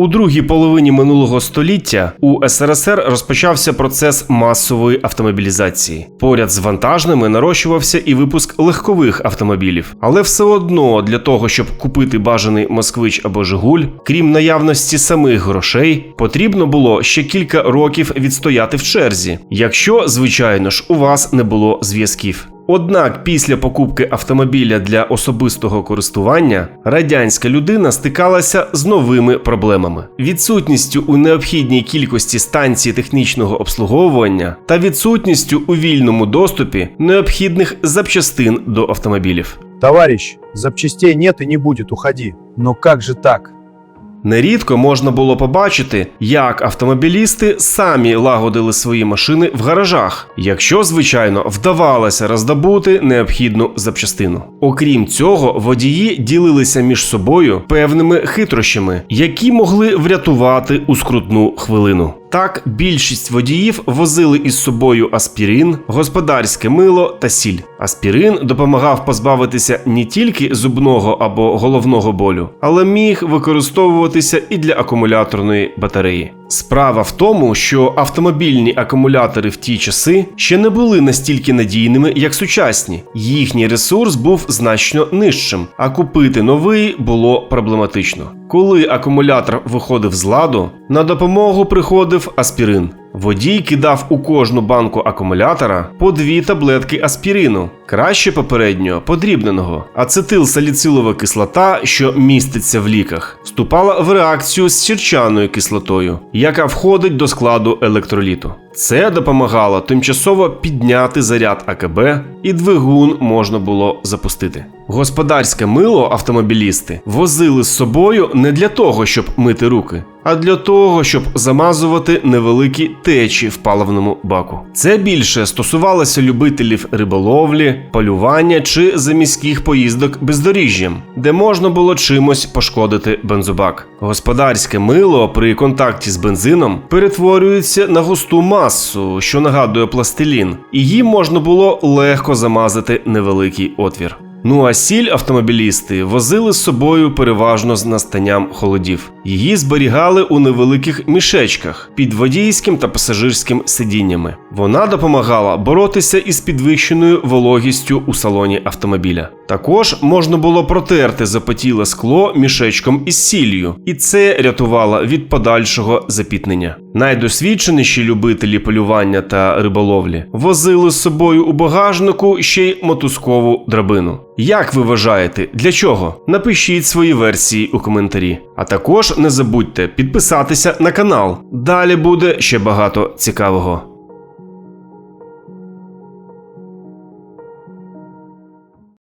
У другій половині минулого століття у СРСР розпочався процес масової автомобілізації. Поряд з вантажними нарощувався і випуск легкових автомобілів. Але все одно для того, щоб купити бажаний москвич або Жигуль, крім наявності самих грошей, потрібно було ще кілька років відстояти в черзі, якщо, звичайно ж, у вас не було зв'язків. Однак після покупки автомобіля для особистого користування радянська людина стикалася з новими проблемами: відсутністю у необхідній кількості станцій технічного обслуговування та відсутністю у вільному доступі необхідних запчастин до автомобілів. Товарищ, запчастей нет и не будет, уходи. Но как же так? Нерідко можна було побачити, як автомобілісти самі лагодили свої машини в гаражах, якщо, звичайно, вдавалося роздобути необхідну запчастину. Окрім цього, водії ділилися між собою певними хитрощами, які могли врятувати у скрутну хвилину. Так, більшість водіїв возили із собою аспірин, господарське мило та сіль. Аспірин допомагав позбавитися не тільки зубного або головного болю, але міг використовуватися і для акумуляторної батареї. Справа в тому, що автомобільні акумулятори в ті часи ще не були настільки надійними, як сучасні. Їхній ресурс був значно нижчим, а купити новий було проблематично. Коли акумулятор виходив з ладу, на допомогу приходив аспірин. Водій кидав у кожну банку акумулятора по дві таблетки аспірину, краще попереднього подрібненого. Ацетилсаліцилова кислота, що міститься в ліках, вступала в реакцію з сірчаною кислотою, яка входить до складу електроліту. Це допомагало тимчасово підняти заряд АКБ, і двигун можна було запустити. Господарське мило автомобілісти возили з собою не для того, щоб мити руки, а для того, щоб замазувати невеликі течі в паливному баку. Це більше стосувалося любителів риболовлі, полювання чи заміських поїздок бездоріжжям, де можна було чимось пошкодити бензобак. Господарське мило при контакті з бензином перетворюється на густу масу, що нагадує пластилін, і їм можна було легко замазати невеликий отвір. Ну а сіль автомобілісти возили з собою переважно з настанням холодів. Її зберігали у невеликих мішечках під водійським та пасажирським сидіннями. Вона допомагала боротися із підвищеною вологістю у салоні автомобіля. Також можна було протерти запотіле скло мішечком із сіллю, і це рятувало від подальшого запітнення. Найдосвідченіші любителі полювання та риболовлі возили з собою у багажнику ще й мотузкову драбину. Як ви вважаєте, для чого? Напишіть свої версії у коментарі. А також не забудьте підписатися на канал. Далі буде ще багато цікавого.